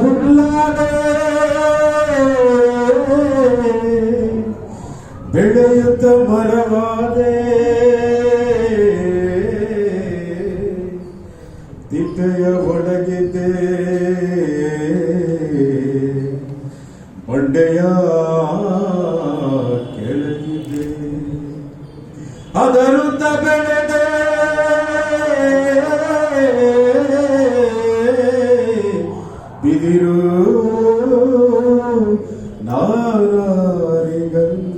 ಹುಲ್ಲಾದೆ ಬೆಳೆಯುತ್ತ ಮರವಾದೆ. ಬಿದಿರು ನಾರಿಗಲ್ಲದವಳು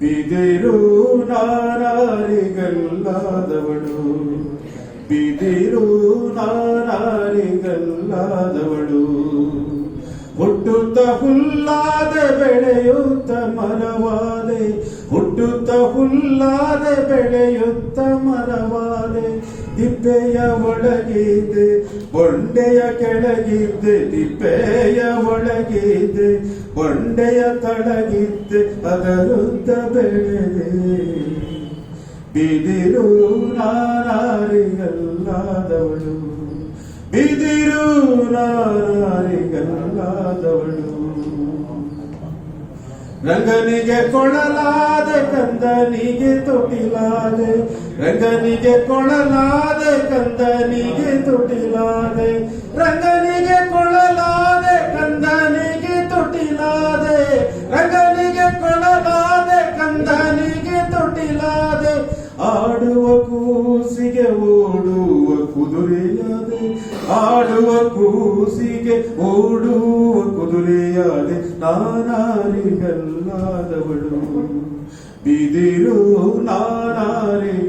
ಬಿದಿರು ನಾರಿಗಲ್ಲಾದವಳು ಬಿದಿರು ನಾರಿಗಲ್ಲಾದವಳು ಹುಟ್ಟುತ್ತ ಹುಲ್ಲಾದ ಬೆಳೆಯುತ್ತ ಮರವಾದೆ ಹುಟ್ಟುತ್ತ ಹುಲ್ಲಾದ ಬೆಳೆಯುತ್ತ ಮರವಾದೆ ತಿಪ್ಪೆಯ ಒಳಗಿದೆ ಬೊಂಡೆಯ ಕೆಳಗಿದ್ದೆ ತಿಪ್ಪೆಯ ಒಳಗಿದೆ ಬೊಂಡೆಯ ತಳಗಿದ್ದೆ ಅದರುದ್ದ ಬೆಳೆದೆ. ಬಿದಿರು ನಾರಿಗಲ್ಲಾದವಳು ಬಿದಿರು ನಾರಿಗಲ್ಲಾದವಳು ರಂಗನಿಗೆ ಕೊಡಲಾದೆ ಕಂದನಿಗೆ ತೊಟ್ಟಿಲಾದೆ ರಂಗನಿಗೆ ಕೊಡಲಾದೆ ಕಂದನಿಗೆ ತೊಟ್ಟಿಲಾದೆ ಓಡುವ ಕುದುರೆಯಾದೆ, ಆಡುವ ಕೂಸಿಗೆ ಓಡುವ ಕುದುರೆಯಾದೆ, ನಾನಾರಿಗಲ್ಲಾದವಳು. ಬಿದಿರು ನಾನಾರಿಗಲ್ಲಾದವಳು.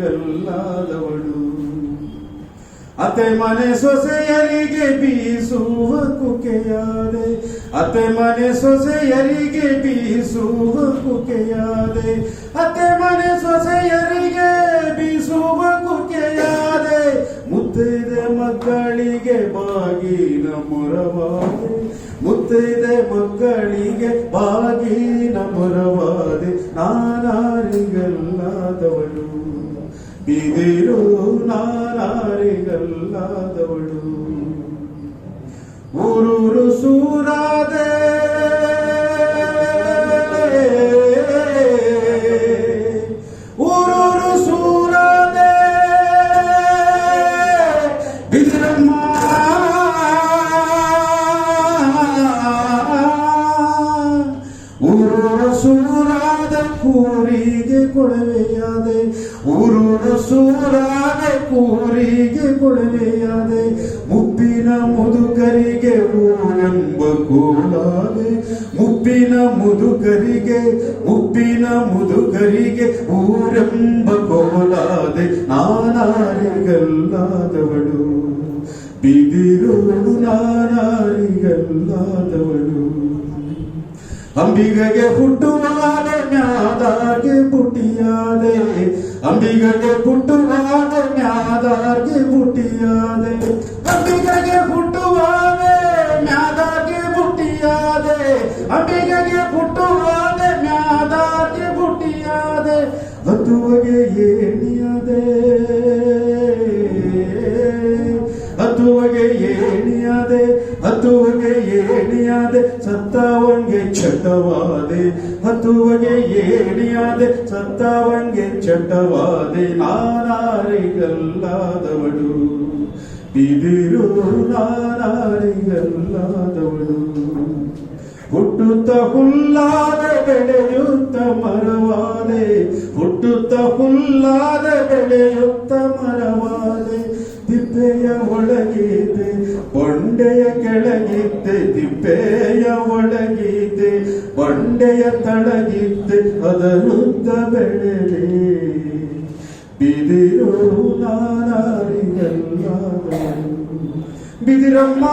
ಅತೆ ಮನೆ ಸೊಸೆಯರಿಗೆ ಬೀಸುವ ಕುಕೆಯಾದೆ ಅತೆ ಮನೆ ಸೊಸೆಯರಿಗೆ ಬೀಸುವ ಕುಕೆಯಾದೆ ಅತೆ ಮನೆ ಸೊಸೆಯರಿಗೆ ಮಕ್ಕಳಿಗೆ ಬಾಗಿನ ಮೊರವಾದೆ ಮುತ್ತೈದೆ ಮಕ್ಕಳಿಗೆ ಬಾಗಿನ ಮೊರವಾದೆ ನಾನಾರಿಗಲ್ಲಾದವಳು. ಬಿದಿರು ನಾರಿಗಲ್ಲಾದವಳು ಕೂರಿಗೆ ಕೊಡವೆಯಾದೆ ಊರೂರು ಸೂರಾದ ಕೂರಿಗೆ ಕೊಡವೆಯಾದೆ ಮುಪ್ಪಿನ ಮುದುಕರಿಗೆ ಊರೆಂಬ ಕೋಲಾದೆ. ಮುಪ್ಪಿನ ಮುದುಕರಿಗೆ ಮುಪ್ಪಿನ ಮುದುಕರಿಗೆ ಊರೆಂಬ ಕೋಲಾದೆ. ನಾನಾರಿಗಲ್ಲಾದವಳು ಬಿದಿರು ನಾನಾರಿಗಲ್ಲಾದವಳು. ಅಂಬಿಗೆಗೆ ಹುಟ್ಟುವಾದ ಮ್ಯಾದಾಗೆ ಪುಟಿಯಾದೆ ಅಂಬಿಗಗೆ ಪುಟ್ಟುವಾದ ನ್ಯಾದಾರ್ಗೆ ಪುಟಿಯಾದೆ ಅಂಬಿಗಗೆ ಪುಟ್ಟುವಾದೆ ನ್ಯಾದಾರ್ಗೆ ಪುಟಿಯಾದೆ ಅಂಬಿಗಗೆ ಪುಟ್ಟುವಾದೆ ನ್ಯಾದಾರ್ಗೆ ಪುಟಿಯಾದೆ ಹತ್ತುವಗೆ ಏಣಿಯಾದೆ ಹತ್ತುವಗೆ ಏಣಿಯಾದೆ ಹತ್ತುವಗೆ ಏಣಿಯಾದೆ ಸತ್ತವಂಗೆ ಚಟವಾದೆ ಹತ್ತುವಗೆ ಏಣಿಯಾದೆ ಸತ್ತವಂಗೆ ಚಟವಾದೆ ನಾನಾರಿಗಲ್ಲಾದವಳು, ಬಿದಿರು ನಾನಾರಿಗಲ್ಲಾದವಳು. ಹುಟ್ಟುತ್ತ ಹುಲ್ಲಾದ ಬೆಳೆಯುತ್ತ ಮರವಾದೆ. ಹುಟ್ಟುತ್ತ ಹುಲ್ಲಾದ ಬೆಳೆಯುತ್ತ ಮರವಾದೆ. ತಿಪ್ಪೆಯ ಒಳಗಿದ್ದೆ ಬಂಡೆಯ ಕೆಳಗಿದ್ದೆ ತಿಪ್ಪೆಯ ಒಳಗಿದ್ದೆ ಬಂಡೆಯ ತಳಗಿದ್ದೆ ಅದರುತ್ತ ಬೆಳೆದೆ ಬಿದಿರು ನಾರಿಗಲ್ಲಾದವಳು ಬಿದಿರಮ್ಮ